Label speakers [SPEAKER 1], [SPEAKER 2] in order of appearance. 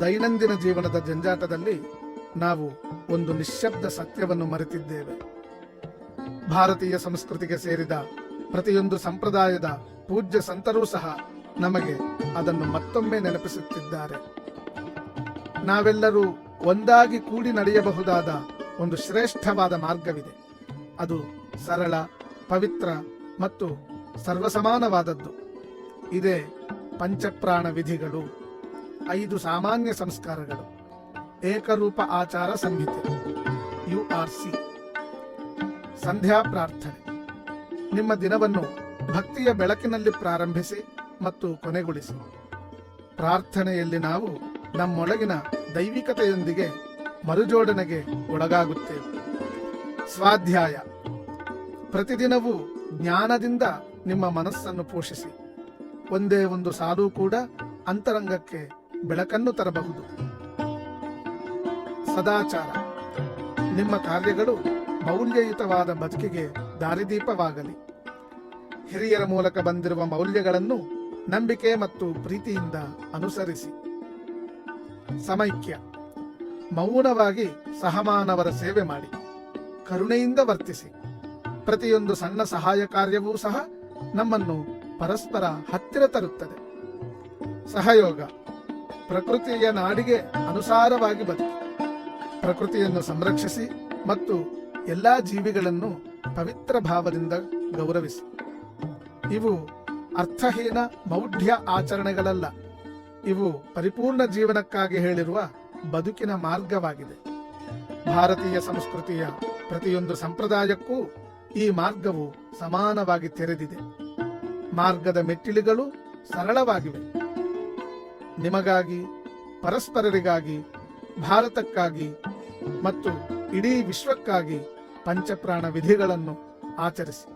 [SPEAKER 1] ದೈನಂದಿನ ಜೀವನದ ಜಂಜಾಟದಲ್ಲಿ ನಾವು ಒಂದು ನಿಶ್ಶಬ್ದ ಸತ್ಯವನ್ನು ಮರೆತಿದ್ದೇವೆ. ಭಾರತೀಯ ಸಂಸ್ಕೃತಿಗೆ ಸೇರಿದ ಪ್ರತಿಯೊಂದು ಸಂಪ್ರದಾಯದ ಪೂಜ್ಯ ಸಂತರೂ ಸಹ ನಮಗೆ ಅದನ್ನು ಮತ್ತೊಮ್ಮೆ ನೆನಪಿಸುತ್ತಿದ್ದಾರೆ. ನಾವೆಲ್ಲರೂ ಒಂದಾಗಿ ಕೂಡಿ ನಡೆಯಬಹುದಾದ ಒಂದು ಶ್ರೇಷ್ಠವಾದ ಮಾರ್ಗವಿದೆ. ಅದು ಸರಳ, ಪವಿತ್ರ ಮತ್ತು ಸರ್ವಸಮಾನವಾದದ್ದು. ಇದೇ ಪಂಚಪ್ರಾಣ ವಿಧಿಗಳು. ಐದು ಸಾಮಾನ್ಯ ಸಂಸ್ಕಾರಗಳು. ಏಕರೂಪ ಆಚಾರ ಸಂಹಿತೆ ಯು ಆರ್ ಸಿ ಸಂಧ್ಯಾ ಪ್ರಾರ್ಥನೆ. ನಿಮ್ಮ ದಿನವನ್ನು ಭಕ್ತಿಯ ಬೆಳಕಿನಲ್ಲಿ ಪ್ರಾರಂಭಿಸಿ ಮತ್ತು ಕೊನೆಗೊಳಿಸಿ. ಪ್ರಾರ್ಥನೆಯಲ್ಲಿ ನಾವು ನಮ್ಮೊಳಗಿನ ದೈವಿಕತೆಯೊಂದಿಗೆ ಮರುಜೋಡಣೆಗೆ ಒಳಗಾಗುತ್ತೇವೆ. ಸ್ವಾಧ್ಯಾಯ. ಪ್ರತಿದಿನವೂ ಜ್ಞಾನದಿಂದ ನಿಮ್ಮ ಮನಸ್ಸನ್ನು ಪೋಷಿಸಿ. ಒಂದೇ ಒಂದು ಸಾಲು ಕೂಡ ಅಂತರಂಗಕ್ಕೆ ಬೆಳಕನ್ನು ತರಬಹುದು. ಸದಾಚಾರ. ನಿಮ್ಮ ಕಾರ್ಯಗಳು ಮೌಲ್ಯಯುತವಾದ ಬದುಕಿಗೆ ದಾರಿದೀಪವಾಗಲಿ. ಹಿರಿಯರ ಮೂಲಕ ಬಂದಿರುವ ಮೌಲ್ಯಗಳನ್ನು ನಂಬಿಕೆ ಮತ್ತು ಪ್ರೀತಿಯಿಂದ ಅನುಸರಿಸಿ. ಸಮೈಕ್ಯ. ಮೌನವಾಗಿ ಸಹಮಾನವರ ಸೇವೆ ಮಾಡಿ. ಕರುಣೆಯಿಂದ ವರ್ತಿಸಿ. ಪ್ರತಿಯೊಂದು ಸಣ್ಣ ಸಹಾಯ ಕಾರ್ಯವೂ ಸಹ ನಮ್ಮನ್ನು ಪರಸ್ಪರ ಹತ್ತಿರ ತರುತ್ತದೆ. ಸಹಯೋಗ. ಪ್ರಕೃತಿಯ ನಾಡಿಗೆ ಅನುಸಾರವಾಗಿ ಬದುಕಿ. ಪ್ರಕೃತಿಯನ್ನು ಸಂರಕ್ಷಿಸಿ ಮತ್ತು ಎಲ್ಲಾ ಜೀವಿಗಳನ್ನು ಪವಿತ್ರ ಭಾವದಿಂದ ಗೌರವಿಸಿ. ಇವು ಅರ್ಥಹೀನ ಮೌಢ್ಯ ಆಚರಣೆಗಳಲ್ಲ. ಇವು ಪರಿಪೂರ್ಣ ಜೀವನಕ್ಕಾಗಿ ಹೇಳಿರುವ ಬದುಕಿನ ಮಾರ್ಗವಾಗಿದೆ. ಭಾರತೀಯ ಸಂಸ್ಕೃತಿಯ ಪ್ರತಿಯೊಂದು ಸಂಪ್ರದಾಯಕ್ಕೂ ಈ ಮಾರ್ಗವು ಸಮಾನವಾಗಿ ತೆರೆದಿದೆ. ಮಾರ್ಗದ ಮೆಟ್ಟಿಲುಗಳು ಸರಳವಾಗಿವೆ. ನಿಮಗಾಗಿ ಪರಸ್ಪರರಿಗಾಗಿ ಭಾರತಕ್ಕಾಗಿ ಮತ್ತು ಇಡೀ ವಿಶ್ವಕ್ಕಾಗಿ ಪಂಚಪ್ರಾಣ ವಿಧಿಗಳನ್ನು ಆಚರಿಸಿ.